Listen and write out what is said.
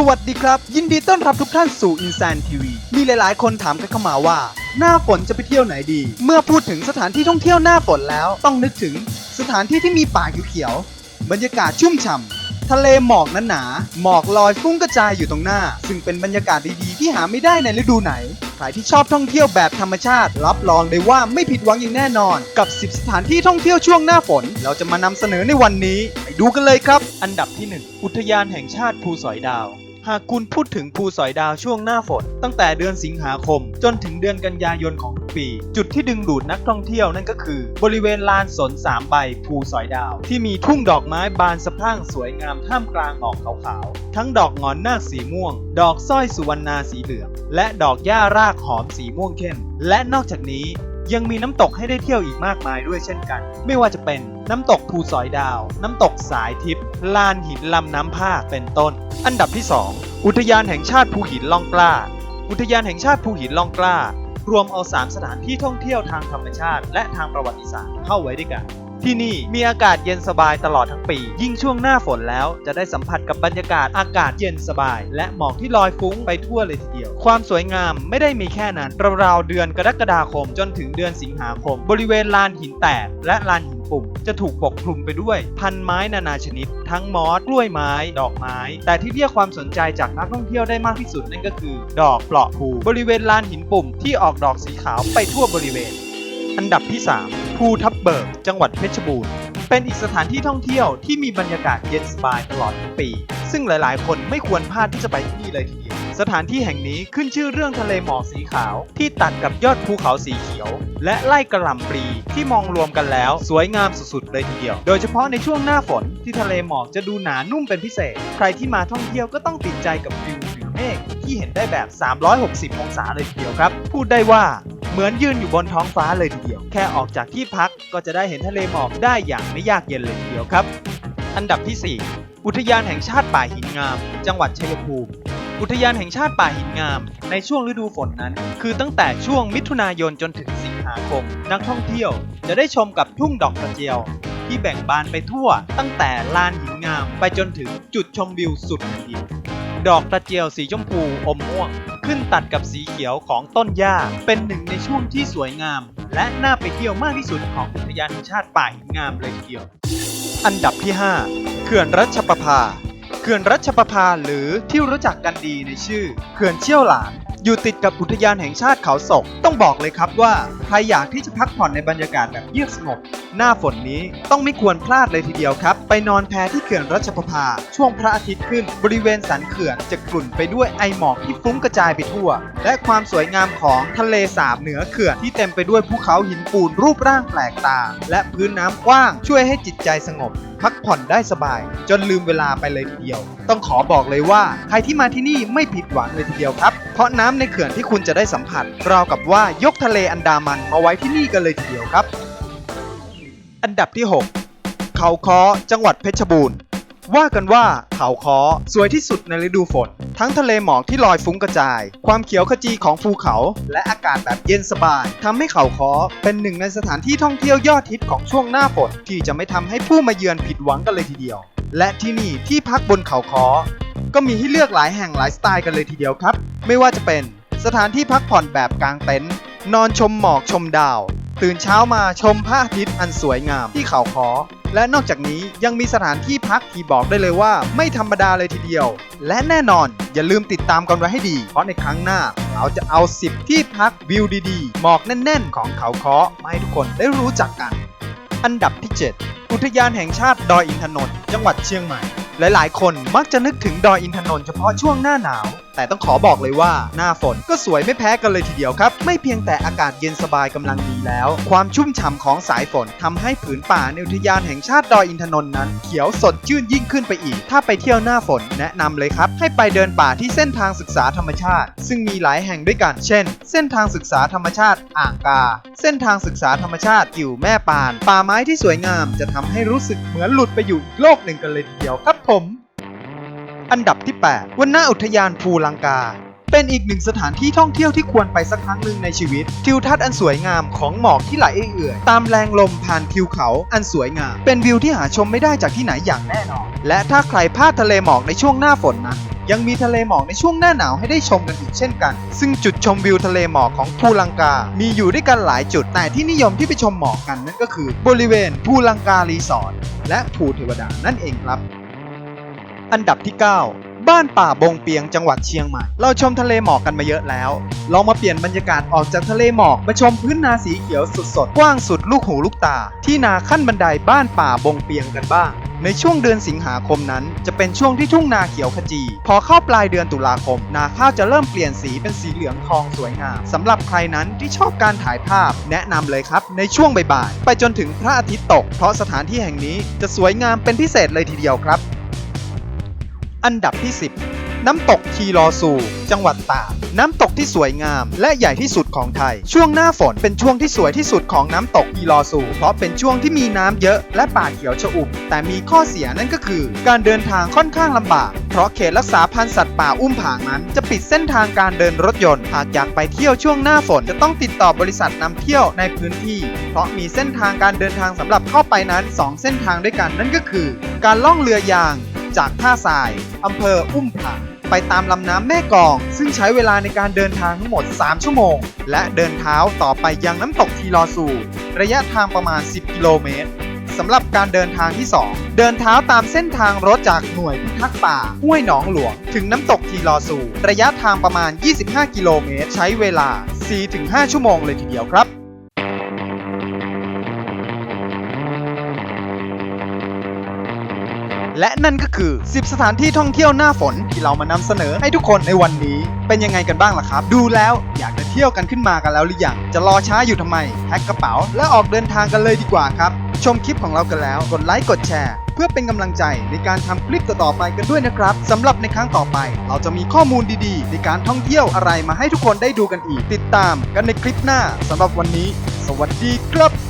สวัสดีครับ ยินดีต้อนรับทุกท่านสู่ i n s a n TV มีหลาย ๆ คนถามกันเข้ามาว่า หน้าฝนจะไปเที่ยวไหนดี เมื่อพูดถึงสถานที่ท่องเที่ยวหน้าฝนแล้ว ต้องนึกถึงสถานที่ที่มีป่าเขียวๆบรรยากาศชุ่มฉ่ำทะเลหมอกหนาๆหมอกลอยฟุ้งกระจายอยู่ตรงหน้า ซึ่งเป็นบรรยากาศดีๆที่หาไม่ได้ในฤดูไหนใครที่ชอบท่องเที่ยวแบบธรรมชาติ รับรองได้ว่าไม่ผิดหวังอย่างแน่นอน กับ 10 สถานที่ท่องเที่ยวช่วงหน้าฝน เราจะมานำเสนอในวันนี้ไปดูกันเลยครับ อันดับที่ 1 อุทยานแห่งชาติภูสอยดาว หากคุณพูดถึงภูสอยดาวช่วงหน้าฝน ตั้งแต่เดือนสิงหาคม จนถึงเดือนกันยายนของทุกปี จุดที่ดึงดูดนักท่องเที่ยวนั่นก็คือ บริเวณลานสนสามใบภูสอยดาว ที่มีทุ่งดอกไม้บานสะพรั่งสวยงามท่ามกลางหมอกขาวๆ ทั้งดอกงอนนาคสีม่วง ดอกสร้อยสุวรรณาสีเหลือง และดอกหญ้ารากหอมสีม่วงเข้มและนอกจากนี้ ยังมีน้ำตกให้ได้เที่ยวอีกมากมายด้วยเช่นกัน ไม่ว่าจะเป็นน้ำตกภูสอยดาว น้ำตกสายทิพย์ลานหินลำน้ำผ้าเป็นต้น อันดับที่ 2 อุทยานแห่งชาติภูหินล่องกล้า อุทยานแห่งชาติภูหินล่องกล้ารวมเอา 3 สถานที่ท่องเที่ยวทางธรรมชาติ และทางประวัติศาสตร์เข้าไว้ด้วยกัน ที่นี่มีอากาศเย็นสบายตลอดทั้งปี ยิ่งช่วงหน้าฝนแล้ว จะได้สัมผัสกับบรรยากาศอากาศเย็นสบาย และหมอกที่ลอยฟุ้งไปทั่วเลยทีเดียว ความสวยงามไม่ได้มีแค่นั้นราวๆเดือนกรกฎาคมจนถึงเดือนสิงหาคม บริเวณลานหินแตกและลานหินปุ่ม จะถูกปกคลุมไปด้วยพันไม้นานาชนิด ทั้งมอสกล้วยไม้ ดอกไม้ แต่ที่เรียกความสนใจจากนักท่องเที่ยวได้มากที่สุดนั่นก็คือ ดอกเปลาะภูบริเวณลานหินปุ่มที่ออกดอกสีขาวไปทั่วบริเวณ อันดับที่ 3 ภูทับเบิก จังหวัดเพชรบูรณ์ เป็นอีกสถานที่ท่องเที่ยวที่มีบรรยากาศเย็นสบายตลอดทั้งปี ซึ่งหลาย ๆ คนไม่ควรพลาดที่จะไปที่นี่เลยทีเดียว สถานที่แห่งนี้ขึ้นชื่อเรื่องทะเลหมอกสีขาว ที่ตัดกับยอดภูเขาสีเขียว และไล่กระหล่ำปลีที่มองรวมกันแล้วสวยงามสุด ๆ เลยทีเดียว โดยเฉพาะในช่วงหน้าฝนที่ทะเลหมอกจะดูหนานุ่มเป็นพิเศษ ใครที่มาท่องเที่ยวก็ต้องติดใจกับวิวเหนือเมฆที่เห็นได้แบบ 360 องศาเลยทีเดียวครับ พูดได้ว่า เหมือนยืนอยู่บนท้องฟ้าเลยทีเดียว แค่ออกจากที่พักก็จะได้เห็นทะเลหมอกได้อย่างไม่ยากเย็นเลยทีเดียวครับ อันดับที่ 4 อุทยานแห่งชาติป่าหินงาม จังหวัดชัยภูมิ อุทยานแห่งชาติป่าหินงาม ในช่วงฤดูฝนนั้น คือตั้งแต่ช่วงมิถุนายนจนถึงสิงหาคม นักท่องเที่ยวจะได้ชมกับทุ่งดอกกระเจียว ที่แบ่งบานไปทั่ว ตั้งแต่ลานหินงาม ไปจนถึงจุดชมวิวสุดแผ่นดินดอกกระเจียวสีชมพูอมม่วง ขึ้นตัดกับสีเขียวของต้นหญ้า เป็นหนึ่งในช่วงที่สวยงาม และน่าไปเที่ยวมากที่สุดของอุทยานแห่งชาติป่าหินงามเลยทีเดียว อันดับที่ 5 เขื่อนรัชประภา เขื่อนรัชประภาหรือที่รู้จักกันดีในชื่อ เขื่อนเชี่ยวหลาน อยู่ติดกับอุทยานแห่งชาติเขาศก ต้องบอกเลยครับว่า ใครอยากที่จะพักผ่อนในบรรยากาศแบบเงียบสงบ หน้าฝนนี้ต้องไม่ควรพลาดเลยทีเดียวครับ ไปนอนแพที่เขื่อนรัชประภา ช่วงพระอาทิตย์ขึ้น บริเวณสันเขื่อนจะกลุ่นไปด้วยไอหมอกที่ฟุ้งกระจายไปทั่ว และความสวยงามของทะเลสาบเหนือเขื่อนที่เต็มไปด้วยภูเขาหินปูนรูปร่างแปลกตา และพื้นน้ำกว้างช่วยให้จิตใจสงบพักผ่อนได้สบาย จนลืมเวลาไปเลยทีเดียว ต้องขอบอกเลยว่า ใครที่มาที่นี่ไม่ผิดหวังเลยทีเดียวครับ เพราะน้ำในเขื่อนที่คุณจะได้สัมผัสราวกับว่ายกทะเลอันดามันมาไว้ที่นี่กันเลยทีเดียวครับ อันดับที่ 6 เขาค้อจังหวัดเพชรบูรณ์ ว่ากันว่าเขาค้อสวยที่สุดในฤดูฝน ทั้งทะเลหมอกที่ลอยฟุ้งกระจาย ความเขียวขจีของภูเขา และอากาศแบบเย็นสบายทำให้เขาค้อเป็นหนึ่งในสถานที่ท่องเที่ยวยอดฮิตของช่วงหน้าฝนที่จะไม่ทำให้ผู้มาเยือนผิดหวังกันเลยทีเดียว และที่นี่ที่พักบนเขาค้อ ก็มีให้เลือกหลายแห่งหลายสไตล์กันเลยทีเดียวครับ ไม่ว่าจะเป็นสถานที่พักผ่อนแบบกลางเต็นท์นอนชมหมอกชมดาว ตื่นเช้ามาชมพระอาทิตย์อันสวยงามที่เขาคอและนอกจากนี้ยังมีสถานที่พักที่บอกได้เลยว่าไม่ธรรมดาเลยทีเดียว และแน่นอนอย่าลืมติดตามกันไว้ให้ดี เพราะในครั้งหน้า เราจะเอา 10 ที่พักวิวดีๆ หมอกแน่นๆ ของเขาคอมาให้ทุกคนได้รู้จักกัน อันดับที่ 7 อุทยานแห่งชาติดอยอินทนนท์จังหวัดเชียงใหม่ หลายๆ คนมักจะนึกถึงดอยอินทนนท์เฉพาะช่วงหน้าหนาว แต่ต้องขอบอกเลยว่าหน้าฝนก็สวยไม่แพ้กันเลยทีเดียวครับ ไม่เพียงแต่อากาศเย็นสบายกำลังดีแล้ว ความชุ่มฉ่ำของสายฝนทำให้ผืนป่าในอุทยานแห่งชาติดอยอินทนนท์นั้น เขียวสดชื่นยิ่งขึ้นไปอีก ถ้าไปเที่ยวหน้าฝนแนะนำเลยครับ ให้ไปเดินป่าที่เส้นทางศึกษาธรรมชาติ ซึ่งมีหลายแห่งด้วยกัน เช่น เส้นทางศึกษาธรรมชาติอ่างกา เส้นทางศึกษาธรรมชาติกิ่วแม่ปาน ป่าไม้ที่สวยงาม จะทำให้รู้สึกเหมือนหลุดไปอยู่อีกโลกหนึ่งกันเลยทีเดียวครับผม อันดับที่ 8วันหน้าอุทยานภูลังกา เป็นอีกหนึ่งสถานที่ท่องเที่ยวที่ควรไปสักครั้งหนึ่งในชีวิต ทิวทัศน์อันสวยงามของหมอกที่ไหลเอื่อยตามแรงลมผ่านทิวเขาอันสวยงาม เป็นวิวที่หาชมไม่ได้จากที่ไหนอย่างแน่นอน และถ้าใครพลาดทะเลหมอกในช่วงหน้าฝนนะยังมีทะเลหมอกในช่วงหน้าหนาวให้ได้ชมกันอีกเช่นกัน ซึ่งจุดชมวิวทะเลหมอกของภูลังกา มีอยู่ด้วยกันหลายจุด แต่ที่นิยมที่ไปชมหมอกกันนั่นก็คือ บริเวณภูลังการีสอร์ทและภูเทวดานั่นเองครับ อันดับที่ 9 บ้านป่าบงเปียงจังหวัดเชียงใหม่ เราชมทะเลหมอกกันมาเยอะแล้ว ลองมาเปลี่ยนบรรยากาศออกจากทะเลหมอกมาชมพื้นนาสีเขียวสุดสดกว้างสุดลูกหูลูกตา ที่นาขั้นบันไดบ้านป่าบงเปียงกันบ้าง ในช่วงเดือนสิงหาคมนั้น จะเป็นช่วงที่ทุ่งนาเขียวขจี พอเข้าปลายเดือนตุลาคม นาข้าวจะเริ่มเปลี่ยนสีเป็นสีเหลืองทองสวยงามสำหรับใครนั้นที่ชอบการถ่ายภาพ แนะนำเลยครับ ในช่วงบ่ายๆไปจนถึงพระอาทิตย์ตก เพราะสถานที่แห่งนี้จะสวยงามเป็นพิเศษเลยทีเดียวครับ อันดับที่ 10 น้ำตกทีลอซู จังหวัดตากน้ำตกที่สวยงาม และใหญ่ที่สุดของไทย ช่วงหน้าฝนเป็นช่วงที่สวยที่สุดของน้ำตกทีลอซู เพราะเป็นช่วงที่มีน้ำเยอะและป่าเขียวชอุ่ม แต่มีข้อเสียนั่นก็คือ การเดินทางค่อนข้างลำบาก เพราะเขตรักษาพันธุ์สัตว์ป่าอุ้มผางนั้น จะปิดเส้นทางการเดินรถยนต์ หากอยากไปเที่ยวช่วงหน้าฝนจะต้องติดต่อบริษัทนำเที่ยวในพื้นที่ เพราะมีเส้นทางการเดินทางสำหรับเข้าไปนั้นสองเส้นทางด้วยกันนั่นก็คือ การล่องเรือยาง จากท่าทรายอำเภออุ้มผางไปตามลำน้ำแม่กอง ซึ่งใช้เวลาในการเดินทางทั้งหมด 3 ชั่วโมง และเดินเท้าต่อไปยังน้ำตกทีลอซูระยะทางประมาณ 10 กิโลเมตรสำหรับการเดินทางที่ 2 เดินเท้าตามเส้นทางรถจากหน่วยพิทักษ์ป่าห้วยหนองหลวง ถึงน้ำตกทีลอซูระยะทางประมาณ 25 กิโลเมตร ใช้เวลา 4-5 ชั่วโมงเลยทีเดียวครับ และนั่นก็คือ 10 สถานที่ท่องเที่ยวหน้าฝนที่เรามานำเสนอให้ทุกคนในวันนี้ เป็นยังไงกันบ้างล่ะครับ ดูแล้วอยากจะเที่ยวกันขึ้นมากันแล้วหรือยังจะรอช้าอยู่ทำไมแพ็คกระเป๋า และออกเดินทางกันเลยดีกว่าครับ ชมคลิปของเรากันแล้วกดไลค์กดแชร์ เพื่อเป็นกำลังใจในการทำคลิปต่อๆไปกันด้วยนะครับสำหรับในครั้งต่อไป เราจะมีข้อมูลดีๆ ในการท่องเที่ยวอะไรมาให้ทุกคนได้ดูกันอีก ติดตามกันในคลิปหน้าสำหรับวันนี้ สวัสดีครับ